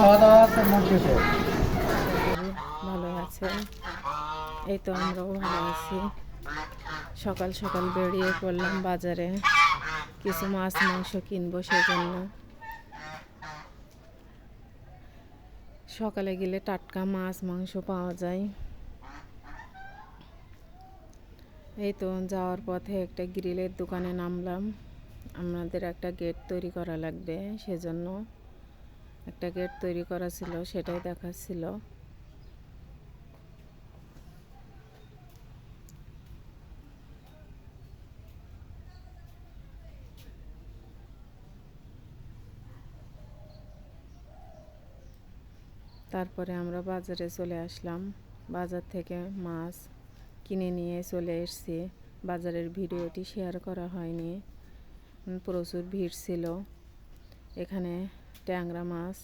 ভালো আছেন এই তো আমরাও ভালো আছি। সকাল সকাল বেরিয়ে পড়লাম বাজারে। কিছু মাছ, মাংস কিনবো সেজন্য। সকালে গেলে টাটকা মাছ, মাংস পাওয়া যায়। এই তো যাওয়ার পথে একটা গ্রিলের দোকানে নামলাম। আমাদের একটা গেট তৈরি করা লাগবে সেজন্য। একটা গেট তৈরি করা ছিল, সেটাই দেখাচ্ছিল। তারপরে আমরা বাজারে চলে আসলাম। বাজার থেকে মাছ কিনে নিয়ে চলে এসেছি। বাজারের ভিডিওটি শেয়ার করা হয়নি। প্রচুর ভিড় ছিল। এখানে ট্যাংরা মাছ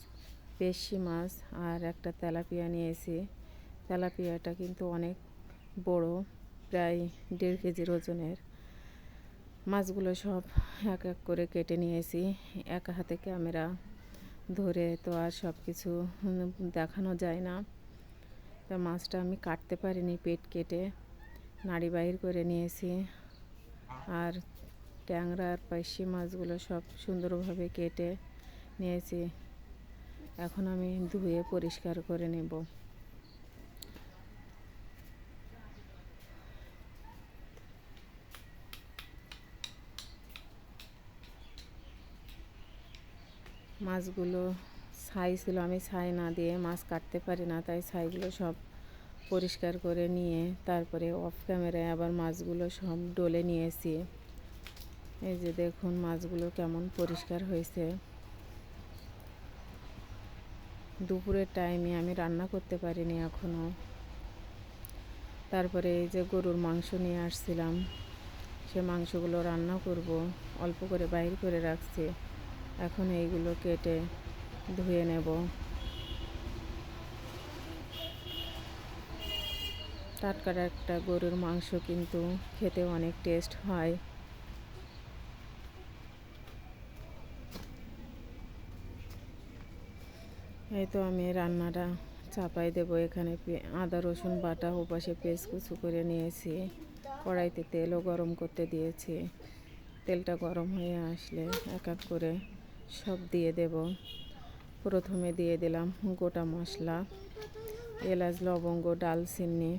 পেশি মাছ আর একটা তেলাপিয়া নিয়েছি। তেলাপিয়াটা কিন্তু অনেক বড়, প্রায় দেড় কেজির ওজনের। মাছগুলো সব এক এক করে কেটে নিয়েছি। এক হাতে ক্যামেরা ধরে তো আর সব কিছু দেখানো যায় না। তা মাছটা আমি কাটতে পারিনি পেট কেটে, নাড়ি বাহির করে নিয়েছি। আর ট্যাংরা আর পাইসি মাছগুলো সব সুন্দরভাবে কেটে নিয়েছি। এখন আমি ধুয়ে পরিষ্কার করে নেব। মাছগুলো ছাই ছিল, আমি ছাই না দিয়ে মাছ কাটতে পারি না, তাই ছাইগুলো সব পরিষ্কার করে নিয়ে তারপরে অফ ক্যামেরায় আবার মাছগুলো সব ডলে নিয়েছি। এই যে দেখুন মাছগুলো কেমন পরিষ্কার হয়েছে। দুপুরের টাইমে আমি রান্না করতে পারিনি এখনও তারপরে এই যে গরুর মাংস নিয়ে আসছিলাম, সে মাংসগুলো রান্না করব, অল্প করে বাইর করে রাখছি। এখন এইগুলো কেটে ধুয়ে নেব। টাটকা একটা গরুর মাংস কিন্তু খেতে অনেক টেস্ট হয়। এই তো আমি রান্নাটা চাপাই দেবো। এখানে আদা, রসুন, বাটা ওপাশে পেস্ট কুচু করে নিয়েছি। কড়াইতে তেলও গরম করতে দিয়েছি। তেলটা গরম হয়ে আসলে এক এক করে সব দিয়ে দেব। প্রথমে দিয়ে দিলাম গোটা মশলা, এলাচ, লবঙ্গ, ডালচিনি।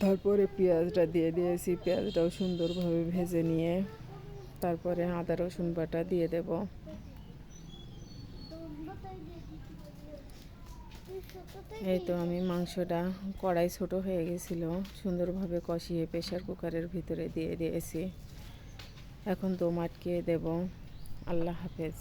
তারপরে পেঁয়াজটা দিয়ে দিয়েছি। পেঁয়াজটাও সুন্দরভাবে ভেজে নিয়ে তারপরে আদা, রসুন, বাটা দিয়ে দেব। এই তো আমি মাংসটা কড়াই ছোট হয়ে গেছিল, সুন্দরভাবে কষিয়ে প্রেশার কুকারের ভিতরে দিয়ে দিয়েছি। এখন তো মাটকে দেব। আল্লাহ হাফেজ।